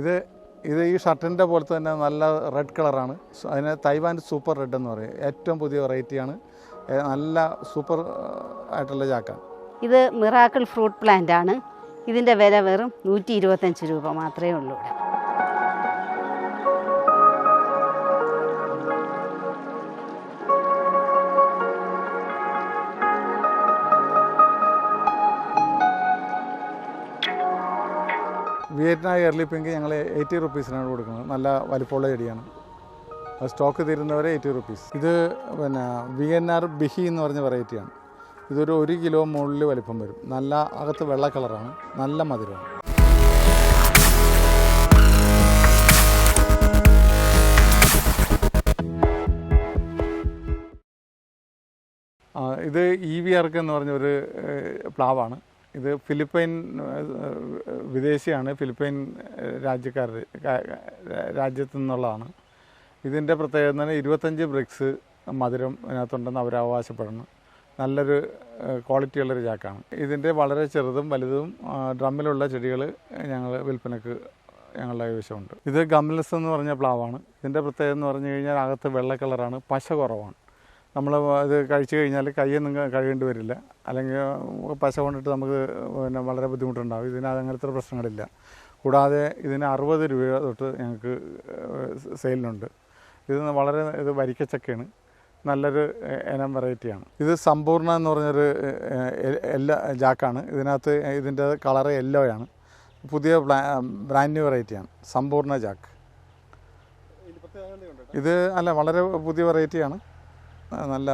ഇത് ഇത് ഈ ഷർട്ടിന്റെ പോലത്തെ തന്നെ നല്ല റെഡ് കളറാണ് അതിനെ തൈവാൻ സൂപ്പർ റെഡ് എന്ന് പറയും. ഏറ്റവും പുതിയ വെറൈറ്റിയാണ് നല്ല സൂപ്പർ ആയിട്ടുള്ള ചാക്കാണ് ഇത് മിറാക്കിൾ ഫ്രൂട്ട് പ്ലാന്റ് ആണ്. ഇതിന്റെ വില വെറും നൂറ്റി ഇരുപത്തഞ്ച് രൂപ മാത്രമേ ഉള്ളൂ ഇവിടെ. വിയറ്റ്നാം എയർലി പിങ്ക് ഞങ്ങൾ എയ്റ്റി റുപ്പീസിനാണ് കൊടുക്കുന്നത്. നല്ല വലിപ്പമുള്ള ചെടിയാണ്. അത് സ്റ്റോക്ക് തീരുന്നവരെ എയ്റ്റി റുപ്പീസ് ഇത് പിന്നെ വി എൻ ആർ ബിഹി എന്ന് പറഞ്ഞ വെറൈറ്റിയാണ് ഇതൊരു ഒരു കിലോ മുകളിൽ വലിപ്പം വരും. നല്ല അകത്ത് വെള്ള കളറാണ് നല്ല മധുരമാണ്. ഇത് ഇ വി ആർക്ക് എന്ന് പറഞ്ഞ ഒരു പ്ലാവാണ്. ഇത് ഫിലിപ്പൈൻ വിദേശിയാണ്. ഫിലിപ്പൈൻ രാജ്യക്കാർ രാജ്യത്തു നിന്നുള്ളതാണ്. ഇതിന്റെ പ്രത്യേകത പറഞ്ഞാൽ ഇരുപത്തഞ്ച് ബ്രിക്സ് മധുരം ഇതിനകത്തുണ്ടെന്ന് അവർ അവകാശപ്പെടുന്നു. നല്ലൊരു ക്വാളിറ്റിയുള്ളൊരു ചാക്കാണ്. ഇതിന്റെ വളരെ ചെറുതും വലുതും ഡ്രമ്മിലുള്ള ചെടികൾ ഞങ്ങൾ വിൽപ്പനക്ക് ഞങ്ങളുടെ കൈവശമുണ്ട്. ഇത് ഗംലസ് എന്ന് പറഞ്ഞ പ്ലാവാണ്. ഇതിന്റെ പ്രത്യേകത എന്ന് പറഞ്ഞു കഴിഞ്ഞാൽ അകത്ത് വെള്ള കളറാണ് പശ കുറവാണ്. നമ്മൾ ഇത് കഴിച്ചു കഴിഞ്ഞാൽ കൈയൊന്നും കഴുകേണ്ടി വരില്ല. അല്ലെങ്കിൽ പശ കൊണ്ടിട്ട് നമുക്ക് പിന്നെ വളരെ ബുദ്ധിമുട്ടുണ്ടാകും ഇതിന് അങ്ങനത്തെ പ്രശ്നങ്ങളില്ല. കൂടാതെ ഇതിന് അറുപത് രൂപ തൊട്ട് ഞങ്ങൾക്ക് സെയിലിനുണ്ട്. ഇത് വളരെ ഇത് വരിക്കച്ചക്കയാണ് നല്ലൊരു ഇനം വെറൈറ്റിയാണ്. ഇത് സമ്പൂർണ എന്ന് പറഞ്ഞൊരു എല്ലാ ജാക്കാണ്. ഇതിനകത്ത് ഇതിന്റെ കളറ് യെല്ലോയാണ്. പുതിയ ബ്രാൻഡ് ന്യൂ വെറൈറ്റിയാണ്. സമ്പൂർണ ജാക്ക്. ഇത് അല്ല വളരെ പുതിയ വെറൈറ്റിയാണ്. നല്ല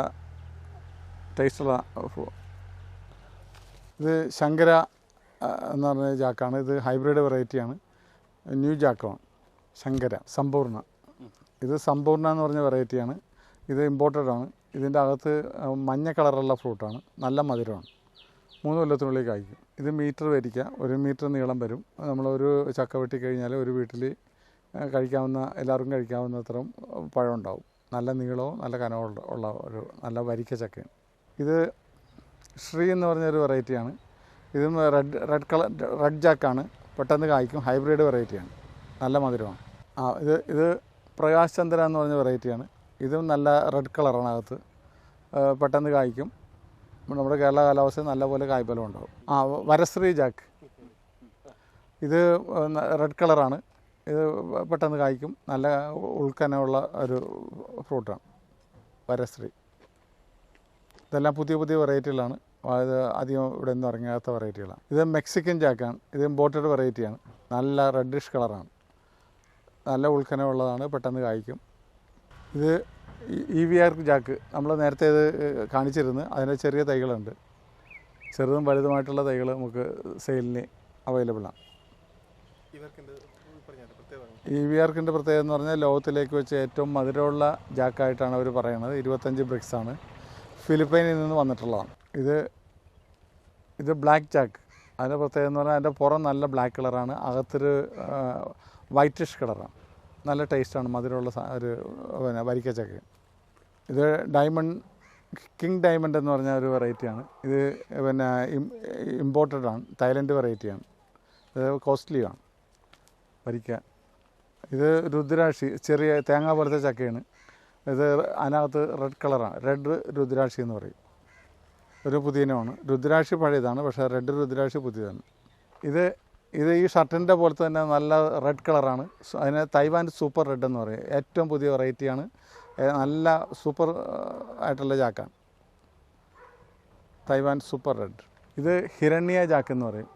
ടേസ്റ്റുള്ള ഇത് ശങ്കര എന്ന് പറഞ്ഞ ജാക്കാണ്. ഇത് ഹൈബ്രിഡ് വെറൈറ്റിയാണ് ന്യൂ ജാക്കാണ് ശങ്കര സമ്പൂർണ ഇത് സമ്പൂർണ എന്ന് പറഞ്ഞ വെറൈറ്റിയാണ് ഇത് ഇമ്പോർട്ടഡ് ആണ്. ഇതിന്റെ അകത്ത് മഞ്ഞ കളറുള്ള ഫ്രൂട്ടാണ് നല്ല മധുരമാണ്. മൂന്ന് കൊല്ലത്തിനുള്ളിൽ കായ്ക്കും. ഇത് മീറ്റർ വരിക്കുക ഒരു മീറ്റർ നീളം വരും. നമ്മളൊരു ചക്ക വെട്ടി കഴിഞ്ഞാൽ ഒരു വീട്ടിൽ കഴിക്കാവുന്ന എല്ലാവർക്കും കഴിക്കാവുന്നത്രയും പഴം ഉണ്ടാവും. നല്ല നീളവും നല്ല കനവും ഉള്ള- ഒരു നല്ല വരിക്ക ചക്കയാണ് ഇത് ശ്രീ എന്ന് പറഞ്ഞൊരു വെറൈറ്റിയാണ്. ഇതും റെഡ് റെഡ് കളർ റെഡ് ജാക്കാണ് പെട്ടെന്ന് കായ്ക്കും. ഹൈബ്രിഡ് വെറൈറ്റിയാണ്. നല്ല മധുരമാണ്. ആ ഇത് ഇത് പ്രകാശ് ചന്ദ്ര എന്ന് പറഞ്ഞ വെറൈറ്റിയാണ്. ഇതും നല്ല റെഡ് കളറാണ് അകത്ത്. പെട്ടെന്ന് കായ്ക്കും. നമ്മുടെ കേരള കാലാവസ്ഥ നല്ലപോലെ കായ്ഫലം ഉണ്ടാവും. ആ വരശ്രീ ജാക്ക് ഇത് റെഡ് കളറാണ്. ഇത് പെട്ടെന്ന് കായ്ക്കും. നല്ല ഉൾക്കനമുള്ള ഒരു ഫ്രൂട്ടാണ്. വരശ്രീ. ഇതെല്ലാം പുതിയ പുതിയ വെറൈറ്റികളാണ്. അത് അധികം ഇവിടെ നിന്ന് ഇറങ്ങാത്ത വെറൈറ്റികളാണ്. ഇത് മെക്സിക്കൻ ജാക്കാണ് ഇത് ഇമ്പോർട്ടഡ് വെറൈറ്റിയാണ്. നല്ല റെഡിഷ് കളറാണ്. നല്ല ഉൾക്കനമുള്ളതാണ്. പെട്ടെന്ന് കായ്ക്കും. ഇത് ഇ വി ആർ ജാക്ക് നമ്മൾ നേരത്തെ ഇത് കാണിച്ചിരുന്നു. അതിന്റെ ചെറിയ തൈകളുണ്ട്. ചെറുതും വലുതുമായിട്ടുള്ള തൈകൾ നമുക്ക് സെയിലിന് അവൈലബിൾ ആണ് ഇ വി ആർക്കിന്റെ പ്രത്യേകത എന്ന് പറഞ്ഞാൽ ലോകത്തിലേക്ക് വെച്ച് ഏറ്റവും മധുരമുള്ള ജാക്കായിട്ടാണ് അവർ പറയുന്നത്. ഇരുപത്തഞ്ച് ബ്രിക്സ് ആണ്. ഫിലിപ്പൈനിൽ നിന്ന് വന്നിട്ടുള്ളതാണ്. ഇത് ഇത് ബ്ലാക്ക് ജാക്ക്. അതിന്റെ പ്രത്യേകത എന്ന് പറഞ്ഞാൽ അതിന്റെ പുറം നല്ല ബ്ലാക്ക് കളറാണ്. അകത്തൊരു വൈറ്റിഷ് കളറാണ്. നല്ല ടേസ്റ്റാണ് മധുരമുള്ള ഒരു പിന്നെ വരിക്കച്ചക്ക ഇത് ഡയമണ്ട് കിങ് ഡയമണ്ട് എന്ന് പറഞ്ഞ ഒരു വെറൈറ്റിയാണ്. ഇത് പിന്നെ ഇമ്പോർട്ടഡ് ആണ് തായ്ലൻഡ് വെറൈറ്റിയാണ്. ഇത് കോസ്റ്റ്ലിയാണ് വരിക്ക. ഇത് രുദ്രാക്ഷി ചെറിയ തേങ്ങ പോലത്തെ ചക്കയാണ്. ഇത് അതിനകത്ത് റെഡ് കളറാണ് റെഡ് രുദ്രാക്ഷി എന്ന് പറയും. ഒരു പുതിയ ഇനമാണ് രുദ്രാക്ഷി പഴയതാണ് പക്ഷേ റെഡ് രുദ്രാക്ഷി പുതിയതാണ്. ഇത് ഇത് ഈ ഷർട്ടിന്റെ പോലത്തെ തന്നെ നല്ല റെഡ് കളറാണ്. അതിന് തൈവാൻ സൂപ്പർ റെഡ് എന്ന് പറയും. ഏറ്റവും പുതിയ വെറൈറ്റിയാണ്. നല്ല സൂപ്പർ ആയിട്ടുള്ള ചാക്കാണ്. Taiwan super red. ഇത് ഹിരണ്യ ജാക്ക് എന്ന് പറയും.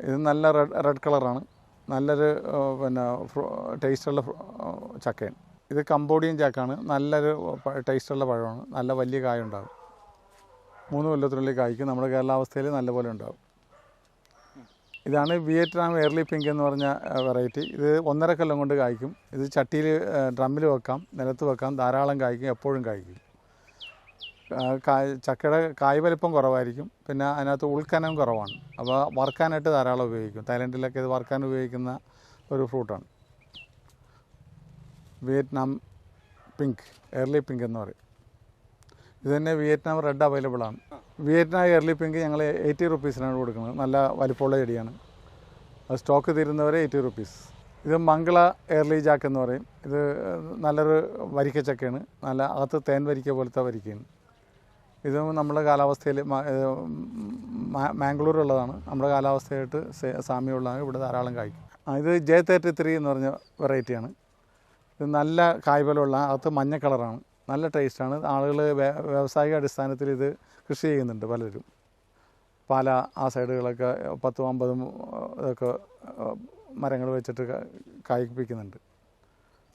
ഇത് നല്ല റെഡ് റെഡ് കളറാണ്. നല്ലൊരു പിന്നെ ടേസ്റ്റുള്ള ചക്കയാണ്. ഇത് കമ്പോഡിയൻ ചക്കയാണ്. നല്ലൊരു ടേസ്റ്റുള്ള പഴമാണ്. നല്ല വലിയ കായ ഉണ്ടാകും മൂന്ന് കൊല്ലത്തിനുള്ളിൽ കായ്ക്കും. നമ്മുടെ കേരളാവസ്ഥയിൽ നല്ലപോലെ ഉണ്ടാകും ഇതാണ് വിയറ്റ്നാം എയർലി പിങ്ക് എന്ന് പറഞ്ഞ വെറൈറ്റി. ഇത് ഒന്നര കൊല്ലം കൊണ്ട് കായ്ക്കും. ഇത് ചട്ടിയിൽ ഡ്രമ്മിൽ വെക്കാം നിലത്ത് വെക്കാം ധാരാളം കായ്ക്കും എപ്പോഴും കായ്ക്കും. കായ് ചക്കയുടെ കായ് വലിപ്പം കുറവായിരിക്കും. പിന്നെ അതിനകത്ത് ഉൾക്കനം കുറവാണ്. അപ്പോൾ വറുക്കാനായിട്ട് ധാരാളം ഉപയോഗിക്കും. തായ്ലൻഡിലൊക്കെ ഇത് വറുക്കാൻ ഉപയോഗിക്കുന്ന ഒരു ഫ്രൂട്ടാണ്. വിയറ്റ്നാം പിങ്ക് എയർലി പിങ്ക് എന്ന് പറയും. ഇത് തന്നെ വിയറ്റ്നാം റെഡ് അവൈലബിൾ ആണ്. വിയറ്റ്നാം എയർലി പിങ്ക് ഞങ്ങൾ എയ്റ്റി റുപ്പീസിനാണ് കൊടുക്കുന്നത്. നല്ല വലിപ്പമുള്ള ചെടിയാണ്. അത് സ്റ്റോക്ക് തീരുന്നവരെ എയ്റ്റി റുപ്പീസ്. ഇത് മംഗള എയർലി ജാക്ക് എന്ന് പറയും. ഇത് നല്ലൊരു വരിക്കച്ചക്കയാണ്. നല്ല അകത്ത് തേൻ വരിക്ക പോലത്തെ വരിക്കയാണ്. ഇതും നമ്മുടെ കാലാവസ്ഥയിൽ മാംഗ്ലൂരുള്ളതാണ്. നമ്മുടെ കാലാവസ്ഥയായിട്ട് സാമ്യമുള്ളതാണ്. ഇവിടെ ധാരാളം കായ്ക്കും. ഇത് ജെ തേർട്ടി ത്രീ എന്ന് പറഞ്ഞ വെറൈറ്റിയാണ്. ഇത് നല്ല കായ്ഫലമുള്ള അകത്ത് മഞ്ഞ കളറാണ്. നല്ല ടേസ്റ്റാണ്. ആളുകൾ വ്യാവസായിക അടിസ്ഥാനത്തിൽ ഇത് കൃഷി ചെയ്യുന്നുണ്ട് പലരും. പാല ആ സൈഡുകളൊക്കെ പത്തും അമ്പതും ഇതൊക്കെ മരങ്ങൾ വെച്ചിട്ട് കായ്പ്പിക്കുന്നുണ്ട്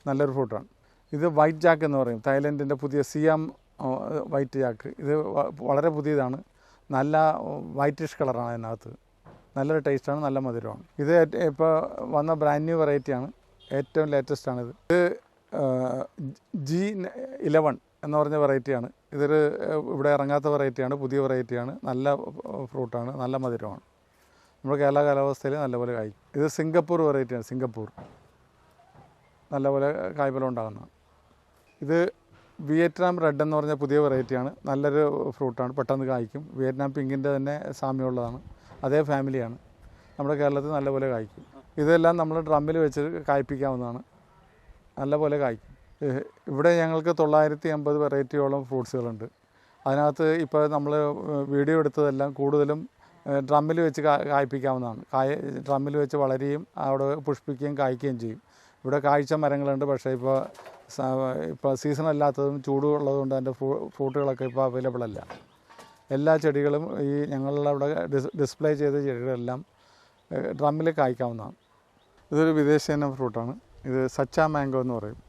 നല്ലൊരു ഫ്രൂട്ടാണ്. ഇത് വൈറ്റ് ജാക്ക് എന്ന് പറയും. തായ്ലൻഡിന്റെ പുതിയ സിയാം വൈറ്റ് ചാക്ക്. ഇത് വളരെ പുതിയതാണ്. നല്ല വൈറ്റിഷ് കളറാണ് അതിനകത്ത്. നല്ലൊരു ടേസ്റ്റാണ് നല്ല മധുരമാണ്. ഇത് ഇപ്പോൾ വന്ന ബ്രാൻഡ് ന്യൂ വെറൈറ്റിയാണ്. ഏറ്റവും ലേറ്റസ്റ്റ് ആണിത് ഇത് ജി ഇലവൺ എന്ന് പറഞ്ഞ വെറൈറ്റിയാണ്. ഇതൊരു ഇവിടെ ഇറങ്ങാത്ത വെറൈറ്റിയാണ് പുതിയ വെറൈറ്റിയാണ്. നല്ല ഫ്രൂട്ടാണ് നല്ല മധുരമാണ്. നമ്മുടെ കേരള കാലാവസ്ഥയിൽ നല്ലപോലെ കായ്ക്കും ഇത് സിംഗപ്പൂർ വെറൈറ്റിയാണ് സിംഗപ്പൂർ. നല്ലപോലെ കായ്ഫലം ഉണ്ടാകുന്നതാണ്. ഇത് വിയറ്റ്നാം റെഡ് എന്ന് പറഞ്ഞ പുതിയ വെറൈറ്റിയാണ്. നല്ലൊരു ഫ്രൂട്ടാണ്. പെട്ടെന്ന് കായ്ക്കും. വിയറ്റ്നാം പിങ്കിന്റെ തന്നെ സാമ്യമുള്ളതാണ്. അതേ ഫാമിലിയാണ്. നമ്മുടെ കേരളത്തിൽ നല്ലപോലെ കായ്ക്കും. ഇതെല്ലാം നമ്മൾ ഡ്രമ്മിൽ വെച്ച് കായ്പ്പിക്കാവുന്നതാണ്. നല്ലപോലെ കായ്ക്കും. ഇവിടെ ഞങ്ങൾക്ക് തൊള്ളായിരത്തി അമ്പത് വെറൈറ്റിയോളം ഫ്രൂട്ട്സുകളുണ്ട്. അതിനകത്ത് ഇപ്പോൾ നമ്മൾ വീഡിയോ എടുത്തതെല്ലാം കൂടുതലും ഡ്രമ്മിൽ വെച്ച് കായ്പ്പിക്കാവുന്നതാണ്. കായ ഡ്രമ്മിൽ വെച്ച് വളരുകയും അവിടെ പുഷ്പിക്കുകയും കായ്ക്കുകയും ചെയ്യും. ഇവിടെ കാഴ്ച മരങ്ങളുണ്ട്. പക്ഷേ ഇപ്പോൾ ഇപ്പോൾ സീസൺ അല്ലാത്തതും ചൂടുള്ളതുകൊണ്ട് അതിന്റെ ഫ്രൂ ഫ്രൂട്ടുകളൊക്കെ ഇപ്പോൾ അവൈലബിൾ അല്ല എല്ലാ ചെടികളും ഈ ഞങ്ങളുടെ അവിടെ ഡിസ് ഡിസ്പ്ലേ ചെയ്ത ചെടികളെല്ലാം ഡ്രമ്മിൽ കായ്ക്കാവുന്നതാണ് ഇതൊരു വിദേശ ഇനം ഫ്രൂട്ടാണ്. ഇത് സച്ച മാംഗോ എന്ന് പറയും.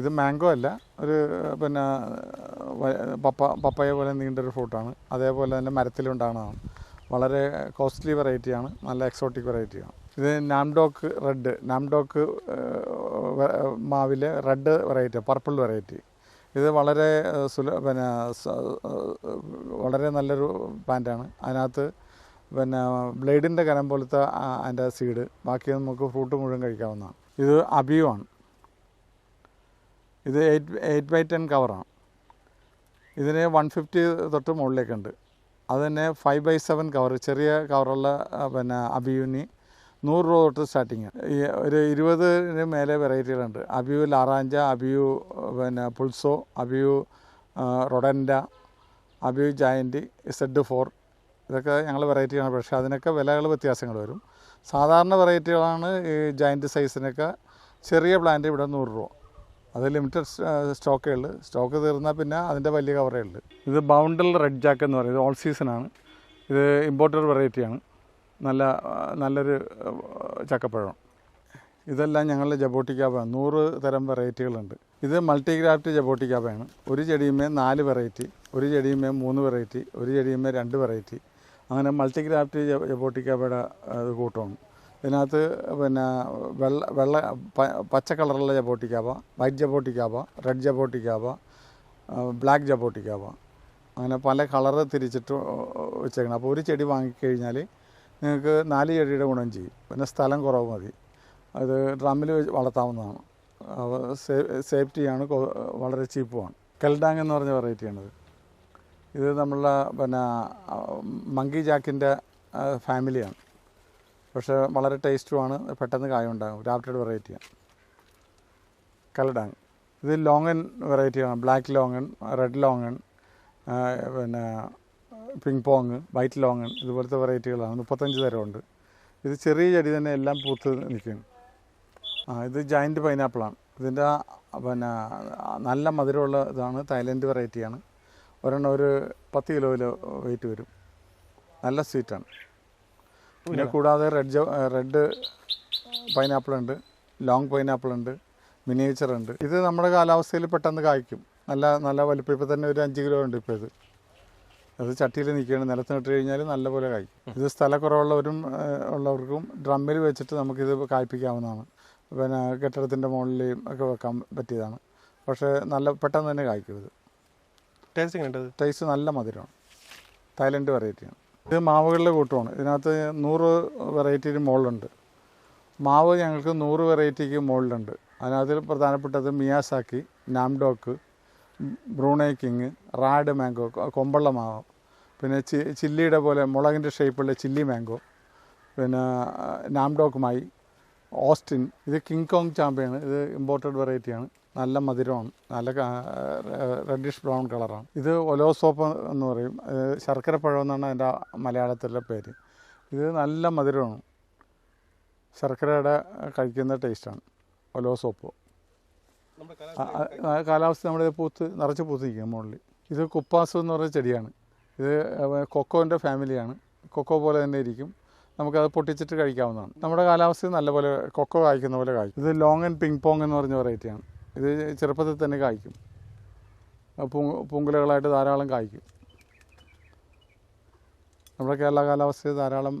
ഇത് മാംഗോ അല്ല ഒരു പിന്നെ പപ്പ പപ്പയ പോലെ നീണ്ടൊരു ഫ്രൂട്ടാണ്. അതേപോലെ തന്നെ മരത്തിലുണ്ടാകുന്നതാണ്. വളരെ കോസ്റ്റ്ലി വെറൈറ്റിയാണ് നല്ല എക്സോട്ടിക് വെറൈറ്റിയാണ്. ഇത് nam dok red nam dok മാവിലെ red variety purple variety. ഇത് വളരെ സുല പിന്നെ വളരെ നല്ലൊരു പ്ലാന്റാണ്. അതിനകത്ത് പിന്നെ ബ്ലേഡിന്റെ കനം പോലത്തെ അതിന്റെ സീഡ് ബാക്കി നമുക്ക് ഫ്രൂട്ട് മുഴുവൻ കഴിക്കാവുന്നതാണ്. ഇത് അബിയു ആണ്. ഇത് എയ്റ്റ് എയ്റ്റ് ബൈ ടെൻ കവറാണ്. ഇതിന് വൺ ഫിഫ്റ്റി തൊട്ട് മുകളിലേക്കുണ്ട്. അത് തന്നെ ഫൈവ് ബൈ സെവൻ കവർ ചെറിയ കവറുള്ള പിന്നെ അബിയുനി നൂറ് രൂപ തൊട്ട് സ്റ്റാർട്ടിങ് ഒരു ഇരുപതിന് മേലെ വെറൈറ്റികളുണ്ട് അബിയു ലാറാഞ്ച അബിയു പിന്നെ പുൾസോ അബിയു റൊഡൻഡ അബിയു ജയന്റ് സെഡ് ഫോർ ഇതൊക്കെ ഞങ്ങൾ വെറൈറ്റിയാണ് പക്ഷേ അതിനൊക്കെ വിലകൾ വ്യത്യാസങ്ങൾ വരും. സാധാരണ വെറൈറ്റികളാണ് ഈ ജയന്റ് സൈസിനൊക്കെ ചെറിയ പ്ലാന്റ് ഇവിടെ നൂറ് രൂപ. അത് ലിമിറ്റഡ് സ്റ്റോക്കേ ഉള്ളു. സ്റ്റോക്ക് തീർന്നാൽ പിന്നെ അതിന്റെ വലിയ കവറേ ഉള്ളു. ഇത് ബൗണ്ടൽ റെഡ് ജാക്ക് എന്ന് പറയുന്നത് ഓൾ സീസൺ ആണ്. ഇത് ഇമ്പോർട്ടഡ് വെറൈറ്റിയാണ് നല്ല നല്ലൊരു ചക്കപ്പഴം. ഇതെല്ലാം ഞങ്ങളുടെ ജബോട്ടിക്കാബ നൂറ് തരം വെറൈറ്റികളുണ്ട്. ഇത് മൾട്ടിഗ്രാഫ്റ്റ് ജബോട്ടിക്കാപ്പയാണ് ഒരു ചെടിയുമേ നാല് വെറൈറ്റി ഒരു ചെടിയുമേ മൂന്ന് വെറൈറ്റി ഒരു ചെടിയുമേ രണ്ട് വെറൈറ്റി. അങ്ങനെ മൾട്ടിഗ്രാഫ്റ്റ് ജ- ജബോട്ടിക്കാബയുടെ ഇത് കൂട്ടമാണ്. ഇതിനകത്ത് പിന്നെ വെള്ള വെള്ള പച്ച കളറുള്ള jaboticaba white jaboticaba red jaboticaba black jaboticaba അങ്ങനെ പല കളറ് തിരിച്ചിട്ട് വെച്ചേക്കണം. അപ്പോൾ ഒരു ചെടി വാങ്ങിക്കഴിഞ്ഞാൽ നിങ്ങൾക്ക് നാല് ചെടിയുടെ ഗുണം ചെയ്യും. പിന്നെ സ്ഥലം കുറവ് മതി. അത് ഡ്രമ്മിൽ വളർത്താവുന്നതാണ്. സേഫ്റ്റിയാണ് വളരെ ചീപ്പുമാണ്. കെൽഡാങ് എന്ന് പറഞ്ഞ വെറൈറ്റിയാണിത് ഇത് നമ്മളുടെ പിന്നെ മങ്കി ജാക്കിന്റെ ഫാമിലിയാണ്. പക്ഷേ വളരെ ടേസ്റ്റുമാണ് പെട്ടെന്ന് കായ ഉണ്ടാകും റാപ്റ്റഡ് വെറൈറ്റിയാണ് കലഡാങ് ഇത് ലോങ്ങൻ വെറൈറ്റിയാണ് ബ്ലാക്ക് ലോങ്ങൻ റെഡ് ലോങ്ങൻ പിന്നെ പിങ് പോങ് വൈറ്റ് ലോങ് ഇതുപോലത്തെ വെറൈറ്റികളാണ്. മുപ്പത്തഞ്ച് തരമുണ്ട്. ഇത് ചെറിയ ചെടി തന്നെ എല്ലാം പൂത്ത് നിൽക്കും ആ ഇത് ജയന്റ് പൈനാപ്പിളാണ് ഇതിന്റെ പിന്നെ നല്ല മധുരമുള്ള ഇതാണ് തായ്ലൻഡ് വെറൈറ്റിയാണ് ഒരെണ്ണം ഒരു പത്ത് കിലോ വെയിറ്റ് വരും. നല്ല സ്വീറ്റാണ് പിന്നെ കൂടാതെ റെഡ് ജോ റെഡ് പൈനാപ്പിൾ ഉണ്ട് ലോങ് പൈനാപ്പിൾ ഉണ്ട് മിനിയേച്ചർ ഉണ്ട്. ഇത് നമ്മുടെ കാലാവസ്ഥയിൽ പെട്ടെന്ന് കായ്ക്കും. നല്ല നല്ല വലിപ്പം. ഇപ്പോൾ തന്നെ ഒരു അഞ്ച് കിലോ ഉണ്ട് ഇപ്പോൾ ഇത്. അത് ചട്ടിയിൽ നിൽക്കുകയാണ്. നിലത്ത് നട്ട് കഴിഞ്ഞാൽ നല്ലപോലെ കായ്ക്കും. ഇത് സ്ഥലക്കുറവുള്ളവരും ഉള്ളവർക്കും ഡ്രമ്മിൽ വെച്ചിട്ട് നമുക്കിത് കായ്പ്പിക്കാവുന്നതാണ്. പിന്നെ കെട്ടിടത്തിന്റെ മുകളിലേയും ഒക്കെ വെക്കാൻ പറ്റിയതാണ്. പക്ഷേ നല്ല പെട്ടെന്ന് തന്നെ കായ്ക്കും ഇത് ടേസ്റ്റ് ടേസ്റ്റ് നല്ല മധുരമാണ്. തായ്ലൻഡ് വെറൈറ്റിയാണ് ഇത് മാവുകളുടെ കൂട്ടമാണ്. ഇതിനകത്ത് നൂറ് വെറൈറ്റിക്ക് മുകളിലുണ്ട്. മാവ് ഞങ്ങൾക്ക് നൂറ് വെറൈറ്റിക്ക് മുകളിലുണ്ട്. അതിനകത്ത് പ്രധാനപ്പെട്ടത് Miyazaki Nam Dok Brunei king RAD mango കൊമ്പള്ള മാവ്. പിന്നെ ചി ചില്ലിയുടെ പോലെ മുളകിന്റെ ഷേപ്പുള്ള ചില്ലി മാംഗോ പിന്നെ നാംഡോക്കുമായി ഓസ്റ്റിൻ ഇത് കിങ് കോങ് ചാമ്പയാണ് ഇത് ഇമ്പോർട്ടഡ് വെറൈറ്റിയാണ് നല്ല മധുരമാണ് നല്ല റെഡിഷ് ബ്രൗൺ കളറാണ് ഇത് ഒലോസോപ്പ് എന്ന് പറയും ശർക്കരപ്പഴം ശർക്കര പഴം എന്നാണ് അതിന്റെ മലയാളത്തിലെ പേര്. ഇത് നല്ല മധുരമാണ് ശർക്കരയുടെ കഴിക്കുന്ന ടേസ്റ്റാണ് ഒലോസോപ്പ്. കാലാവസ്ഥ നമ്മുടെ പൂത്ത് നിറച്ച് പൂത്ത് നിൽക്കും മുകളിൽ. ഇത് കുപ്പാസ് എന്ന് പറയുന്ന ചെടിയാണ് ഇത് കൊക്കോന്റെ ഫാമിലിയാണ് കൊക്കോ പോലെ തന്നെ ഇരിക്കും. നമുക്കത് പൊട്ടിച്ചിട്ട് കഴിക്കാവുന്നതാണ്. നമ്മുടെ കാലാവസ്ഥ നല്ലപോലെ കൊക്കോ കായ്ക്കുന്ന പോലെ കായ്ക്കും. ഇത് ലോങ് ആൻഡ് പിങ് പോങ് എന്ന് പറഞ്ഞ വെറൈറ്റിയാണ് ഇത് ചെറുപ്പത്തിൽ തന്നെ കായ്ക്കും. പൂങ്കുലകളായിട്ട് ധാരാളം കായ്ക്കും. നമ്മുടെ കേരള കാലാവസ്ഥയിൽ ധാരാളം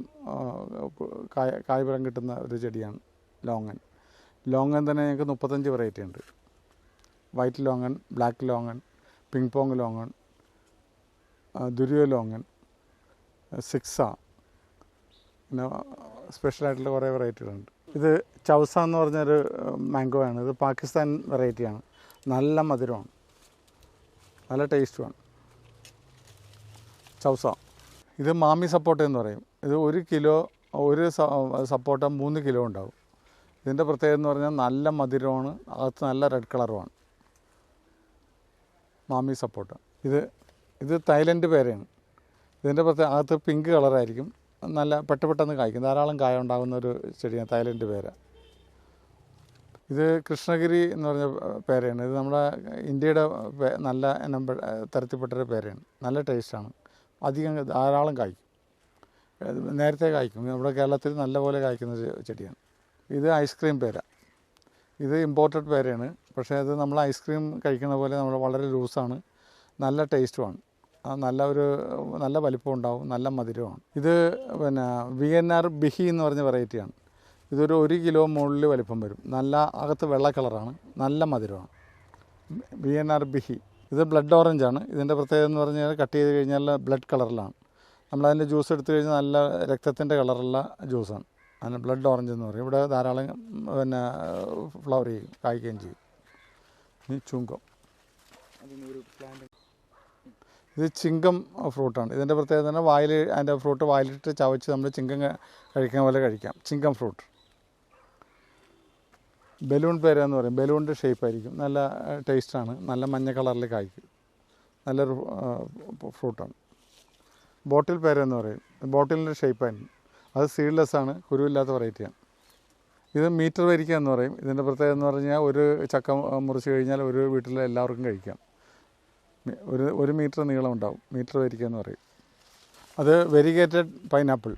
കായ കായ്ഫലം കിട്ടുന്ന ഒരു ചെടിയാണ് ലോങ്ങൻ ലോങ്ങൻ തന്നെ ഞങ്ങൾക്ക് മുപ്പത്തഞ്ച് വെറൈറ്റി ഉണ്ട്. White longan black longan ping pong longan ദുരിയോ longan സിക്സ പിന്നെ സ്പെഷ്യലായിട്ടുള്ള കുറേ വെറൈറ്റികളുണ്ട്. ഇത് ചൗസ എന്ന് പറഞ്ഞൊരു മാംഗോ ആണ് ഇത് പാകിസ്ഥാൻ വെറൈറ്റിയാണ്. നല്ല മധുരമാണ്. നല്ല ടേസ്റ്റുമാണ്. ചൗസ. ഇത് മാമി സപ്പോട്ട എന്ന് പറയും. ഇത് ഒരു കിലോ ഒരു സപ്പോട്ട മൂന്ന് കിലോ ഉണ്ടാവും. ഇതിന്റെ പ്രത്യേകത എന്ന് പറഞ്ഞാൽ നല്ല മധുരമാണ്. അകത്ത് നല്ല റെഡ് കളറുമാണ്. മാമി സപ്പോട്ട. ഇത് ഇത് തായ്ലൻഡ് പേരയാണ്. ഇതിന്റെ പുറത്ത് അകത്ത് പിങ്ക് കളറായിരിക്കും. നല്ല പെട്ട പെട്ടെന്ന് കായ്ക്കും. ധാരാളം കായ ഉണ്ടാകുന്ന ഒരു ചെടിയാണ് തായ്ലൻഡ് പേര. ഇത് കൃഷ്ണഗിരി എന്ന് പറഞ്ഞ പേരയാണ്. ഇത് നമ്മുടെ ഇന്ത്യയുടെ നല്ല പെ- തരത്തിൽപ്പെട്ടൊരു പേരയാണ്. നല്ല ടേസ്റ്റാണ് അധികം ധാരാളം കായ്ക്കും. നേരത്തെ കായ്ക്കും. നമ്മുടെ കേരളത്തിൽ നല്ലപോലെ കായ്ക്കുന്ന ഒരു ചെടിയാണ്. ഇത് ഐസ്ക്രീം പേര. ഇത് ഇമ്പോർട്ടഡ് പേരയാണ്. പക്ഷേ അത് നമ്മൾ ഐസ്ക്രീം കഴിക്കുന്ന പോലെ നമ്മൾ വളരെ ലൂസാണ് നല്ല ടേസ്റ്റുമാണ് നല്ല ഒരു നല്ല വലിപ്പം ഉണ്ടാവും നല്ല മധുരമാണ്. ഇത് പിന്നെ വി എൻ ആർ ബിഹി എന്ന് പറഞ്ഞ വെറൈറ്റിയാണ് ഇതൊരു ഒരു കിലോ മുകളിൽ വലിപ്പം വരും. നല്ല അകത്ത് വെള്ള കളറാണ് നല്ല മധുരമാണ്. വി എൻ ആർ ബിഹി ഇത് ബ്ലഡ് ഓറഞ്ച് ആണ്. ഇതിന്റെ പ്രത്യേകത എന്ന് പറഞ്ഞാൽ കട്ട് ചെയ്ത് കഴിഞ്ഞാൽ ബ്ലഡ് കളറിലാണ് നമ്മളതിന്റെ ജ്യൂസ് എടുത്തു കഴിഞ്ഞാൽ നല്ല രക്തത്തിന്റെ കളറുള്ള ജ്യൂസാണ് അതിന് ബ്ലഡ് ഓറഞ്ച് എന്ന് പറയും. ഇവിടെ ധാരാളം പിന്നെ ഫ്ലവർ ചെയ്യും കായ്ക്കുകയും ചെയ്യും. ഒരു ചുങ്കം. ഇത് ചിങ്കം ഫ്രൂട്ടാണ്. ഇതിന്റെ പ്രത്യേകത തന്നെ വായിൽ അതിന്റെ ഫ്രൂട്ട് വായിലിട്ട് ചവച്ച് നമ്മൾ ചിങ്കം കഴിക്കുന്ന പോലെ കഴിക്കാം. ചിങ്കം ഫ്രൂട്ട്. ബലൂൺ പേര എന്ന് പറയും. ബലൂണിന്റെ ഷേപ്പായിരിക്കും നല്ല ടേസ്റ്റാണ് നല്ല മഞ്ഞ കളറിൽ കായ്ക്കും. നല്ലൊരു ഫ്രൂട്ടാണ്. ബോട്ടിൽ പേര എന്ന് പറയും. ബോട്ടിലിന്റെ ഷേപ്പായിരുന്നു അത് സീഡ്ലെസ് ആണ്. കുരുവില്ലാത്ത വെറൈറ്റിയാണ് ഇത് മീറ്റർ വരിക്ക എന്ന് പറയും. ഇതിന്റെ പ്രത്യേകത എന്ന് പറഞ്ഞാൽ ഒരു ചക്ക മുറിച്ച് കഴിഞ്ഞാൽ ഒരു വീട്ടിലെ എല്ലാവർക്കും കഴിക്കാം. ഒരു ഒരു മീറ്റർ നീളം ഉണ്ടാവും. മീറ്റർ വരിക എന്ന് പറയും. അത് വെരിഗേറ്റഡ് പൈനാപ്പിൾ.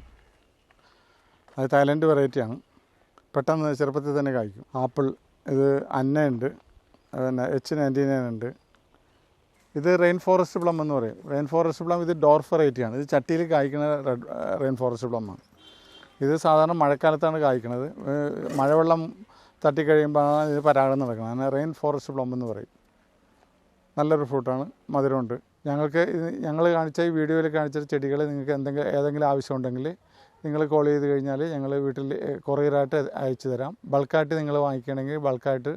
അത് തായ്ലൻഡ് വെറൈറ്റിയാണ് പെട്ടെന്ന് ചെറുപ്പത്തിൽ തന്നെ കായ്ക്കും ആപ്പിൾ ഇത് അന്നയുണ്ട്. പിന്നെ എച്ച് നയന്റി നയൻ ഉണ്ട്. ഇത് റെയിൻ ഫോറസ്റ്റ് പ്ലം എന്ന് പറയും. റെയിൻ ഫോറസ്റ്റ് പ്ലം ഇത് ഡോർഫ് വെറൈറ്റിയാണ് ഇത് ചട്ടിയിൽ കായ്ക്കുന്ന റെഡ് റെയിൻ ഫോറസ്റ്റ് പ്ലം ആണ്. ഇത് സാധാരണ മഴക്കാലത്താണ് കായ്ക്കുന്നത്. മഴവെള്ളം തട്ടിക്കഴിയുമ്പോഴാണ് ഇത് പരാഗം നടക്കുന്നത്. അങ്ങനെ റെയിൻ ഫോറസ്റ്റ് പ്ലം എന്ന് പറയും. നല്ലൊരു ഫ്രൂട്ടാണ് മധുരമുണ്ട്. ഞങ്ങൾക്ക് ഞങ്ങൾ കാണിച്ച ഈ വീഡിയോയിൽ കാണിച്ച ചെടികൾ നിങ്ങൾക്ക് എന്തെങ്കിലും ഏതെങ്കിലും ആവശ്യമുണ്ടെങ്കിൽ നിങ്ങൾ കോൾ ചെയ്ത് കഴിഞ്ഞാൽ ഞങ്ങൾ വീട്ടിൽ കൊറിയറായിട്ട് അയച്ചു തരാം. ബൾക്കായിട്ട് നിങ്ങൾ വാങ്ങിക്കണമെങ്കിൽ ബൾക്കായിട്ട്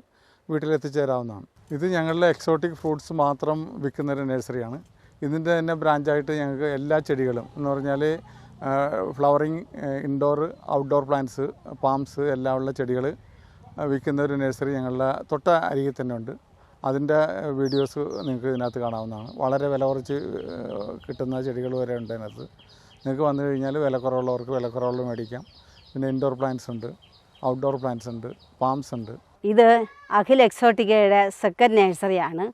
വീട്ടിൽ എത്തിച്ചു തരാവുന്നതാണ് ഇത് ഞങ്ങളുടെ എക്സോട്ടിക് ഫ്രൂട്ട്സ് മാത്രം വിൽക്കുന്നൊരു നഴ്സറിയാണ്. ഇതിന്റെ തന്നെ ബ്രാഞ്ചായിട്ട് ഞങ്ങൾക്ക് എല്ലാ ചെടികളും എന്ന് പറഞ്ഞാൽ flowering indoor outdoor plants palms എല്ലാം ഉള്ള ചെടികൾ വിൽക്കുന്ന ഒരു നഴ്സറി ഞങ്ങളുടെ തൊട്ട അരികിൽ തന്നെ ഉണ്ട്. അതിന്റെ വീഡിയോസ് നിങ്ങൾക്ക് ഇതിനകത്ത് കാണാവുന്നതാണ്. വളരെ വില കുറച്ച് കിട്ടുന്ന ചെടികൾ വരെ ഉണ്ട് അതിനകത്ത് നിങ്ങൾക്ക് വന്നു കഴിഞ്ഞാൽ വിലക്കുറവുള്ളവർക്ക് വിലക്കുറവുള്ള വില കുറവുള്ള മേടിക്കാം. പിന്നെ ഇൻഡോർ പ്ലാന്റ്സ് ഉണ്ട് ഔട്ട്ഡോർ പ്ലാന്റ്സ് ഉണ്ട് പാംസ് ഉണ്ട്. ഇത് അഖിൽ എക്സോട്ടിക്കയുടെ സെക്കൻഡ് നഴ്സറിയാണ്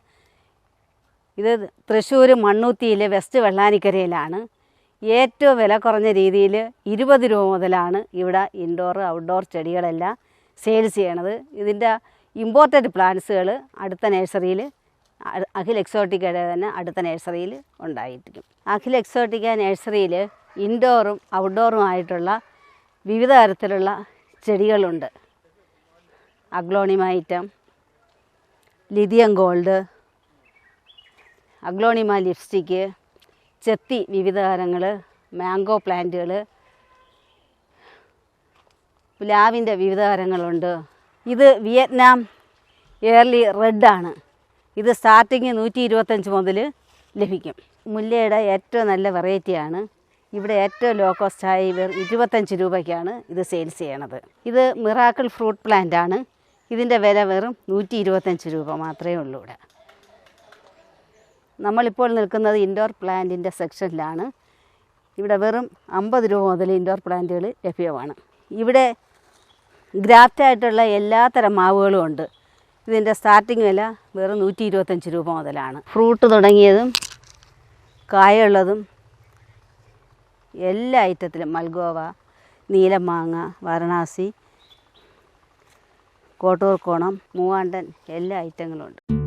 ഇത് തൃശ്ശൂർ മണ്ണൂത്തിയിലെ വെസ്റ്റ് വെള്ളാനിക്കരയിലാണ്. ഏറ്റവും വില കുറഞ്ഞ രീതിയിൽ ഇരുപത് രൂപ മുതലാണ് ഇവിടെ ഇൻഡോർ ഔട്ട്ഡോർ ചെടികളെല്ലാം സെയിൽസ് ചെയ്യണത്. ഇതിന്റെ ഇമ്പോർട്ടഡ് പ്ലാന്റ്സുകൾ അടുത്ത നഴ്സറിയിൽ അഖിൽ എക്സോട്ടിക്കയുടെ തന്നെ അടുത്ത നഴ്സറിയിൽ ഉണ്ടായിരിക്കും. അഖിൽ എക്സോട്ടിക്ക നഴ്സറിയിൽ ഇൻഡോറും ഔട്ട്ഡോറും ആയിട്ടുള്ള വിവിധ തരത്തിലുള്ള ചെടികളുണ്ട്. അഗ്ലോണിമൈറ്റം ലിതിയം ഗോൾഡ് അഗ്ലോണിമ ലിപ്സ്റ്റിക്ക് ചെത്തി വിവിധ തരങ്ങൾ മാംഗോ പ്ലാന്റുകൾ പ്ലാവിന്റെ വിവിധ തരങ്ങളുണ്ട്. ഇത് വിയറ്റ്നാം ഏർലി റെഡാണ് ഇത് സ്റ്റാർട്ടിങ് നൂറ്റി ഇരുപത്തഞ്ച് മുതൽ ലഭിക്കും. മുല്ലയുടെ ഏറ്റവും നല്ല വെറൈറ്റിയാണ് ഇവിടെ ഏറ്റവും ലോ കോസ്റ്റായി ഇരുപത്തഞ്ച് രൂപയ്ക്കാണ് ഇത് സെയിൽസ് ചെയ്യണത്. ഇത് മിറാക്കിൾ ഫ്രൂട്ട് പ്ലാന്റ് ആണ്. ഇതിന്റെ വില വെറും നൂറ്റി ഇരുപത്തഞ്ച് രൂപ മാത്രമേ ഉള്ളൂ ഇവിടെ. നമ്മളിപ്പോൾ നിൽക്കുന്നത് ഇൻഡോർ പ്ലാന്റിന്റെ സെക്ഷനിലാണ് ഇവിടെ വെറും അമ്പത് രൂപ മുതൽ ഇൻഡോർ പ്ലാന്റുകൾ ലഭ്യമാണ്. ഇവിടെ ഗ്രാഫ്റ്റ് ആയിട്ടുള്ള എല്ലാത്തരം മാവുകളും ഉണ്ട്. ഇതിന്റെ സ്റ്റാർട്ടിംഗ് വില വെറും നൂറ്റി ഇരുപത്തഞ്ച് രൂപ മുതലാണ്. ഫ്രൂട്ട് തുടങ്ങിയതും കായുള്ളതും എല്ലാ ഐറ്റത്തിലും മൽഗോവ നീലമാങ്ങ വാരണാസി കോട്ടൂർക്കോണം മൂവാണ്ടൻ എല്ലാ ഐറ്റങ്ങളും ഉണ്ട്.